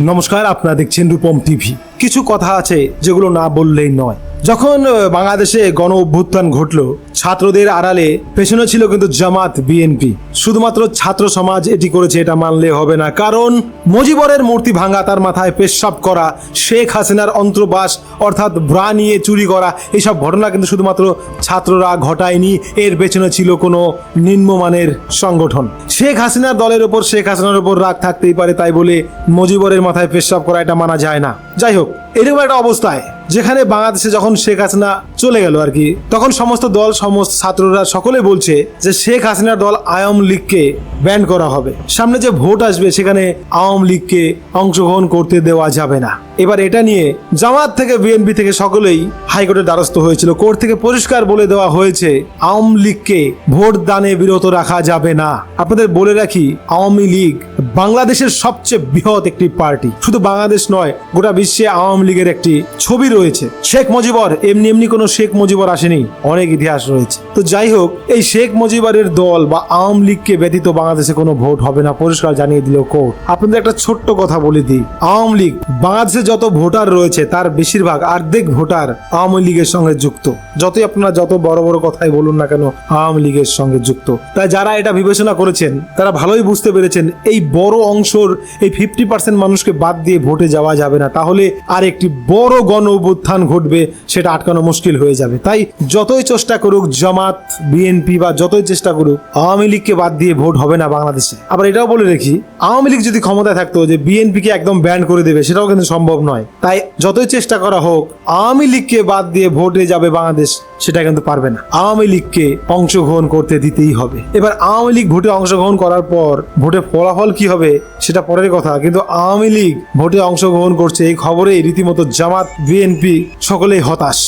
নমস্কার আপনারা দেখছেন রূপম টিভি। কিছু কথা আছে যেগুলো না বললেই নয়। যখন বাংলাদেশে গণ অভ্যুত্থান ঘটলো, ছাত্রদের আড়ালে পেছনে ছিল কিন্তু জামাত বিএনপি। শুধুমাত্র ছাত্র সমাজ এটি করেছে, এটা মানলে হবে না। কারণ মজিবরের মূর্তি ভাঙা, তার মাথায় পেশাব করা, শেখ হাসিনার অন্ত্রবাস, অর্থাৎ ব্রা নিয়ে চুরি করা, এইসব ঘটনা কিন্তু শুধুমাত্র ছাত্ররা ঘটায়নি। এর পেছনে ছিল কোনো নিম্নমানের সংগঠন। শেখ হাসিনার দলের ওপর, শেখ হাসিনার ওপর রাগ থাকতেই পারে, তাই বলে মজিবরের মাথায় পেশাব করা, এটা মানা যায় না। যাই হোক, এরকম একটা অবস্থায় যেখানে বাংলাদেশে যখন শেখ হাসিনা চলে গেল আর কি, তখন সমস্ত দল, সমস্ত ছাত্ররা সকলে বলছে যে শেখ হাসিনার দল আওয়ামী লীগকে ব্যান করা হবে। সামনে যে ভোট আসবে, সেখানে আওয়াম লীগকে অংশগ্রহণ করতে দেওয়া যাবে না। এবার এটা নিয়ে জামাত থেকে বিএনপি থেকে সকলেই হাইকোর্টের দ্বারস্থ হয়েছিল। কোর্ট থেকে পরিষ্কার বলে দেওয়া হয়েছে, আওয়ামী লীগকে ভোট দানে বিরত রাখা যাবে না। আপনাদের বলে রাখি, আওয়ামী লীগ বাংলাদেশের সবচেয়ে বৃহৎ একটি পার্টি। শুধু বাংলাদেশ নয়, গোটা বিশ্বে আওয়ামী লীগের একটি ছবি রয়েছে। শেখ মুজিবর, এমনি এমনি কোনো শেখ মুজিবর আসেনি, অনেক ইতিহাস রয়েছে। তো যাই হোক, এই শেখ মুজিবরের দল বা আওয়ামী লীগকে ব্যতীত বাংলাদেশে কোনো ভোট হবে না, পরিষ্কার জানিয়ে দিল কোর্ট। আপনাদের একটা ছোট্ট কথা বলে দিই, আওয়ামী লীগ বাংলাদেশে যত ভোটার রয়েছে, তার বেশিরভাগ অর্ধেক ভোটার আওয়ামী লীগের সঙ্গে যুক্ত। যতই আপনারা যত বড় বড় কথাই বলুন না কেন, আওয়ামী লীগের সঙ্গে যুক্ত। তাই যারা এটা বিবেচনা করেছেন, তারা ভালোই বুঝতে পেরেছেন, এই বড় অংশর, এই ফিফটি পার্সেন্ট মানুষকে বাদ দিয়ে ভোটে যাওয়া যাবে না। তাহলে আর একটি বড় গণ অভ্যুত্থান ঘটবে, সেটা আটকানো মুশকিল হয়ে যাবে। তাই যতই চেষ্টা করুক, জামাত, বিএনপি বা যতই চেষ্টা করুক, আওয়ামী লীগকে বাদ দিয়ে ভোট হবে না বাংলাদেশে। আবার এটাও বলে রাখি, আওয়ামী লীগ যদি ক্ষমতায় থাকতো যে বিএনপিকে একদম ব্যান করে দেবে, সেটাও কিন্তু সম্ভব নয়। তাই যতই চেষ্টা করা হোক, আওয়ামী লীগকে বাদ দিয়ে ভোটে যাবে বাংলাদেশ, সেটা কিন্তু পারবে না। আওয়ামী লীগকে অংশগ্রহণ করতে দিতেই হবে। এবার আওয়ামী লীগ ভোটে অংশগ্রহণ করার পর ভোটে ফলাফল কি হবে, সেটা পরের কথা। কিন্তু আওয়ামী লীগ ভোটে অংশগ্রহণ করছে এই খবরে রীতিমতো জামাত, বিএনপি, সকলেই হতাশ।